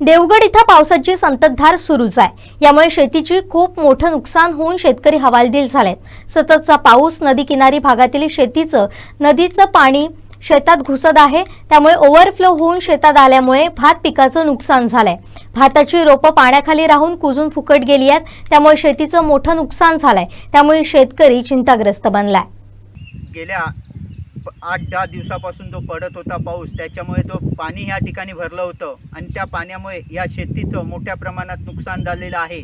Devgad इथं पावसाची संततधार सुरूच आहे. यामुळे शेतीची खूप मोठं नुकसान होऊन शेतकरी हवालदिल झालेत. सततचा पाऊस नदी किनारी भागातील शेतीचं नदीचं पाणी शेतात घुसत आहे. त्यामुळे ओव्हरफ्लो होऊन शेतात आल्यामुळे भात पिकाचं नुकसान झालंय. भाताची रोपं पाण्याखाली राहून कुजून फुकट गेली आहेत. त्यामुळे शेतीचं मोठं नुकसान झालंय. त्यामुळे शेतकरी चिंताग्रस्त बनलाय. गेल्या आठ दहा दिवसापासून जो पडत होता पाऊस त्याच्यामुळे जो पाणी ह्या ठिकाणी भरलं होतं. आणि त्या पाण्यामुळे या शेतीचं मोठ्या प्रमाणात नुकसान झालेलं आहे.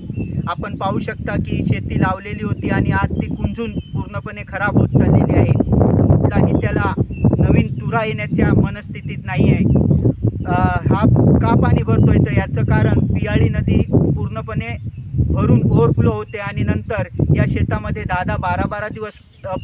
आपण पाहू शकता की शेती लावलेली होती आणि आज ती कुंजून पूर्णपणे खराब होत चाललेली आहे. कुठलाही त्याला नवीन तुरा येण्याच्या मनस्थितीत नाही आहे. हा का पाणी भरतोय? तर याचं कारण पियाळी नदी पूर्णपणे भरून ओव्हरफ्लो होते आणि नंतर या शेतामध्ये दहा दहा बारा बारा दिवस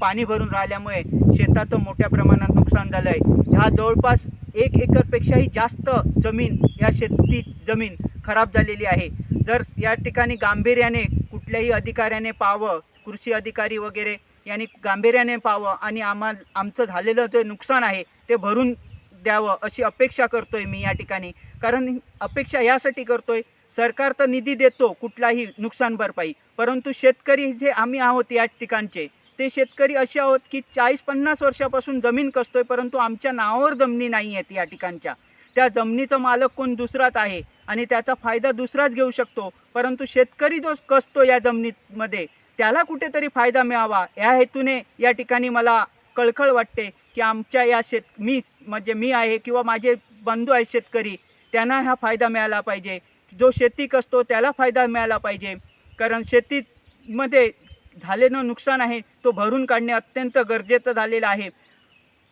पाणी भरून राहिल्यामुळे शेताचं मोठ्या प्रमाणात नुकसान झालं आहे ह्या जवळपास एक एकरपेक्षाही जास्त जमीन या शेती जमीन खराब झालेली आहे. जर या ठिकाणी गांभीर्याने कुठल्याही अधिकाऱ्याने पाहावं कृषी अधिकारी वगैरे यांनी गांभीर्याने पाहावं आणि आम्हा आमचं झालेलं जे नुकसान आहे ते भरून द्यावं अशी अपेक्षा करतोय मी या ठिकाणी. कारण अपेक्षा यासाठी करतोय सरकार तर निधी देतो कुठलाही नुकसान भरपाई. परंतु शेतकरी जे आम्ही आहोत या ठिकाणचे ते शेतकरी असे आहोत की चाळीस पन्नास वर्षापासून जमीन कसतोय परंतु आमच्या नावावर जमिनी नाही आहेत या ठिकाणच्या. त्या जमिनीचा मालक कोण दुसराच आहे आणि त्याचा फायदा दुसराच घेऊ शकतो. परंतु शेतकरी जो कसतो या जमिनीमध्ये त्याला कुठेतरी फायदा मिळावा. या हेतूने या ठिकाणी मला कळकळ वाटते की आमच्या या शेत मी म्हणजे मी आहे किंवा माझे बंधू आहेत शेतकरी त्यांना हा फायदा मिळाला पाहिजे. जो शेती कसतो त्याला फायदा मिळाला पाहिजे. कारण शेतीमध्ये झालेलं नुकसान आहे तो भरून काढणे अत्यंत गरजेचं झालेलं आहे.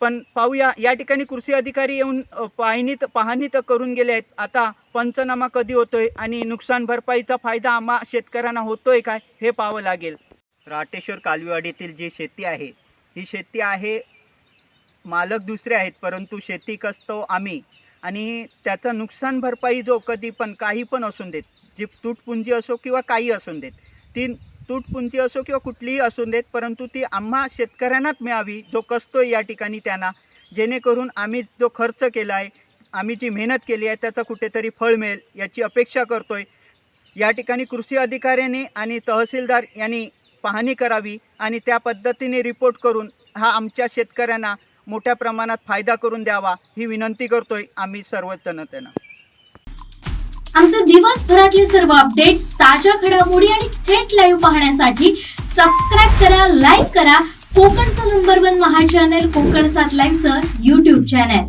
पण पाहूया या ठिकाणी कृषी अधिकारी येऊन अ, पाहणी तर पाहणी तर करून गेले आहेत. आता पंचनामा कधी होतोय आणि नुकसान भरपाईचा फायदा आम्हा शेतकऱ्यांना होतोय काय हे पाहावं लागेल. राटेश्वर कालवीवाडीतील जी शेती आहे ही शेती आहे मालक दुसरे आहेत परंतु शेती कसतो आम्ही. आणि त्याचं नुकसान भरपाई जो कधी पण काही पण असून देत जी तुटपुंजी असो किंवा काही असून देत ती तुटपुंजी असो किंवा कुठलीही असून देत परंतु ती आम्हा शेतकऱ्यांनाच मिळावी जो कसतोय या ठिकाणी त्यांना. जेणेकरून आम्ही जो खर्च केला आहे आम्ही जी मेहनत केली आहे त्याचं कुठेतरी फळ मिळेल याची अपेक्षा करतोय. या ठिकाणी कृषी अधिकाऱ्याने आणि तहसीलदार यांनी पाहणी करावी आणि त्या पद्धतीने रिपोर्ट करून हा आमच्या शेतकऱ्यांना मोठ्या प्रमाणात फायदा करून द्यावा ही विनंती करतोय आम्ही सर्व जनतेनं. आमचे दिवसभरातले सर्व अपडेट्स ताज्या घडामोडी आणि थेट लाईव्ह पाहण्यासाठी सबस्क्राईब करा लाईक करा. कोकणचं नंबर वन महा चॅनल कोकण सात लाईनचं युट्यूब चॅनल